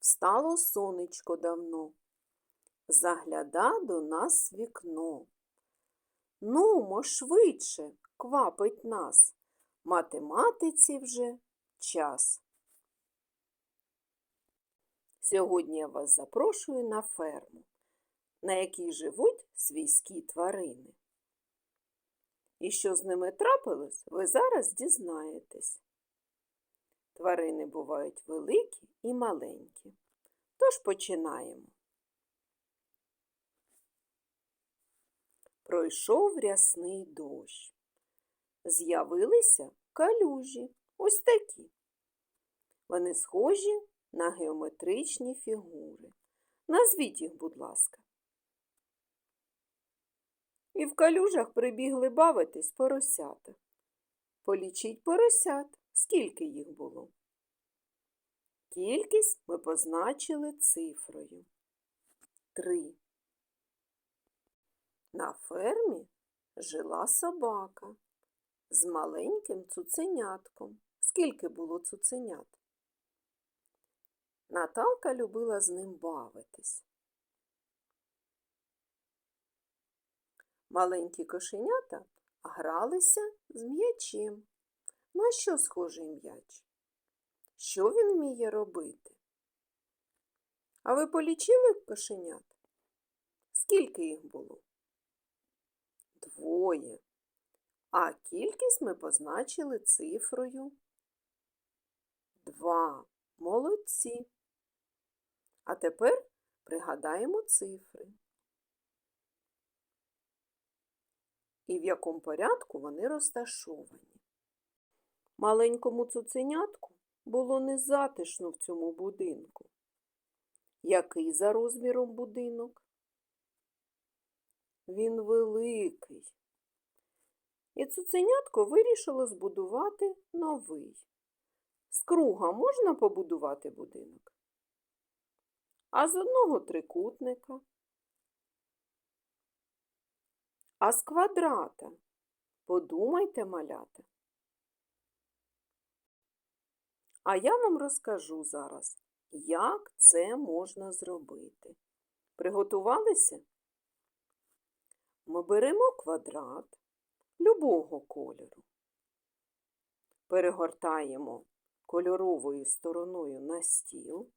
Встало сонечко давно, загляда до нас вікно. Нумо швидше квапить нас, математиці вже час. Сьогодні я вас запрошую на ферму, на якій живуть свійські тварини. І що з ними трапилось, ви зараз дізнаєтесь. Тварини бувають великі і маленькі. Тож починаємо. Пройшов рясний дощ. З'явилися калюжі, ось такі. Вони схожі на геометричні фігури. Назвіть їх, будь ласка. І в калюжах прибігли бавитись поросята. Полічіть поросят, скільки їх було. Кількість ми позначили цифрою. Три. На фермі жила собака з маленьким цуценятком. Скільки було цуценят? Наталка любила з ним бавитись. Маленькі кошенята гралися з м'ячем. На що схожий м'яч? Що він вміє робити? А ви полічили кошенят? Скільки їх було? Двоє. А кількість ми позначили цифрою два. Молодці. А тепер пригадаємо цифри. І в якому порядку вони розташовані. Маленькому цуценятку було незатишно в цьому будинку. Який за розміром будинок? Він великий. І цуценятко вирішило збудувати новий. З круга можна побудувати будинок? А з одного трикутника? А з квадрата? Подумайте, малята. А я вам розкажу зараз, як це можна зробити. Приготувалися? Ми беремо квадрат любого кольору, перегортаємо кольоровою стороною на стіл.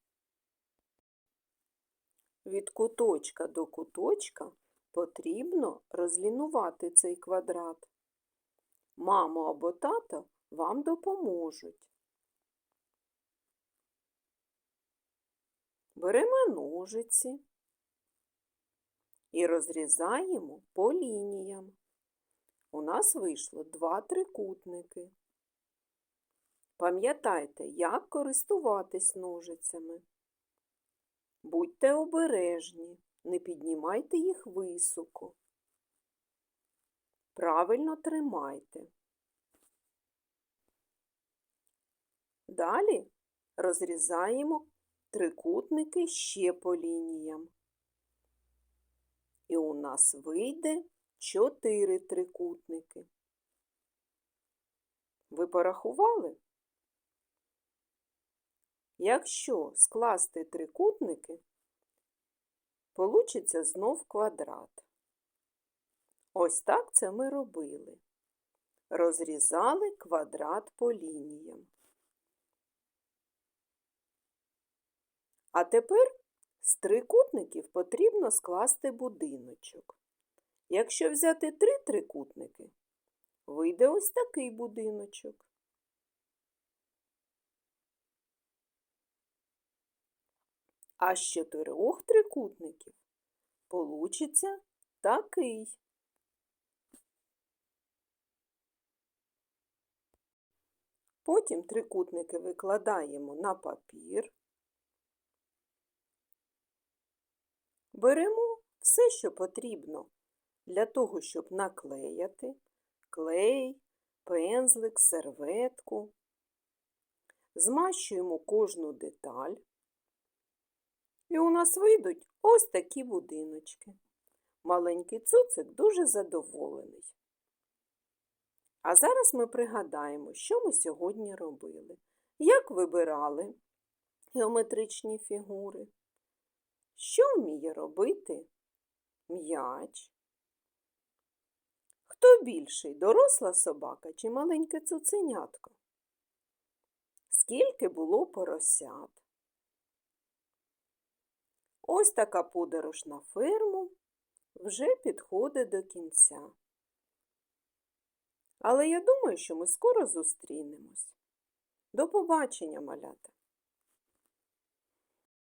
Від куточка до куточка потрібно розлінувати цей квадрат. Мамо або тато вам допоможуть. Беремо ножиці і розрізаємо по лініям. У нас вийшло два трикутники. Пам'ятайте, як користуватись ножицями. Будьте обережні, не піднімайте їх високо. Правильно тримайте. Далі розрізаємо трикутники ще по лініям. І у нас вийде чотири трикутники. Ви порахували? Якщо скласти трикутники, получиться знов квадрат. Ось так це ми робили. Розрізали квадрат по лініям. А тепер з трикутників потрібно скласти будиночок. Якщо взяти три трикутники, вийде ось такий будиночок. А з чотирьох трикутників получиться такий. Потім трикутники викладаємо на папір. Беремо все, що потрібно для того, щоб наклеяти клей, пензлик, серветку. Змащуємо кожну деталь. І у нас вийдуть ось такі будиночки. Маленький цуцик дуже задоволений. А зараз ми пригадаємо, що ми сьогодні робили. Як вибирали геометричні фігури. Що вміє робити м'яч? Хто більший, доросла собака чи маленьке цуценятко? Скільки було поросят? Ось така подорож на ферму вже підходить до кінця. Але я думаю, що ми скоро зустрінемось. До побачення, малята!